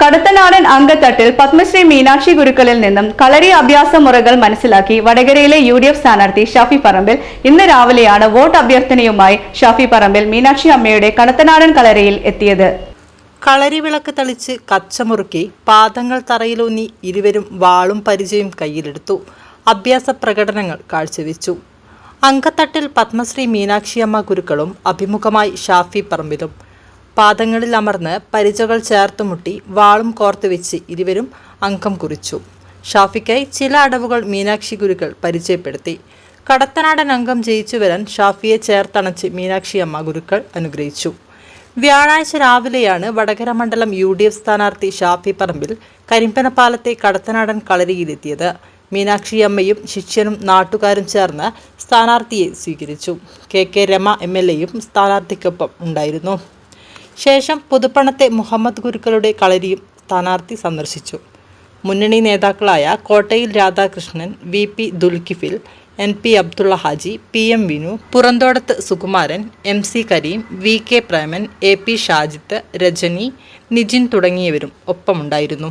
കടത്തനാടൻ അങ്കത്തട്ടിൽ പത്മശ്രീ മീനാക്ഷി ഗുരുക്കളിൽ നിന്നും കളരി അഭ്യാസ മുറകൾ മനസ്സിലാക്കി വടകരയിലെ യു ഡി എഫ് സ്ഥാനാർത്ഥി ഷാഫി പറമ്പിൽ ഇന്ന് രാവിലെയാണ് വോട്ട് അഭ്യർത്ഥനയുമായി ഷാഫി പറമ്പിൽ മീനാക്ഷി അമ്മയുടെ കടത്തനാടൻ കളരിയിൽ എത്തിയത്. കളരി വിളക്ക് തെളിച്ച് കച്ചമുറുക്കി പാദങ്ങൾ തറയിലൂന്നി ഇരുവരും വാളും പരിചയം കയ്യിലെടുത്തു. അഭ്യാസ പ്രകടനങ്ങൾ കാഴ്ചവെച്ചു. അങ്കത്തട്ടിൽ പത്മശ്രീ മീനാക്ഷിയമ്മ ഗുരുക്കളും അഭിമുഖമായി ഷാഫി പറമ്പിലും പാദങ്ങളിൽ അമർന്ന് പരിചകൾ ചേർത്തുമുട്ടി വാളും കോർത്തു വെച്ച് ഇരുവരും അങ്കം കുറിച്ചു. ഷാഫിക്കായി ചില അടവുകൾ മീനാക്ഷി ഗുരുക്കൾ പരിചയപ്പെടുത്തി. കടത്തനാടൻ അംഗം ജയിച്ചു വരാൻ ഷാഫിയെ ചേർത്തണച്ച് മീനാക്ഷിയമ്മ ഗുരുക്കൾ അനുഗ്രഹിച്ചു. വ്യാഴാഴ്ച രാവിലെയാണ് വടകര മണ്ഡലം യു ഡി എഫ് സ്ഥാനാർത്ഥി ഷാഫി പറമ്പിൽ കരിമ്പനപ്പാലത്തെ കടത്തനാടൻ കളരിയിലെത്തിയത്. മീനാക്ഷിയമ്മയും ശിഷ്യനും നാട്ടുകാരും ചേർന്ന് സ്ഥാനാർത്ഥിയെ സ്വീകരിച്ചു. K K Rama M L എയും സ്ഥാനാർത്ഥിക്കൊപ്പം ഉണ്ടായിരുന്നു. ശേഷം പുതുപ്പണത്തെ മുഹമ്മദ് ഗുരുക്കളുടെ കളരിയും സ്ഥാനാർത്ഥി സന്ദർശിച്ചു. മുന്നണി നേതാക്കളായ Kottayil Radhakrishnan V P Dulkifil N P Abdulla Haji P M Vinu Purathodathu Sukumaran M C Kareem V K Preman A P Shajith Rajani Nijin തുടങ്ങിയവരും ഒപ്പമുണ്ടായിരുന്നു.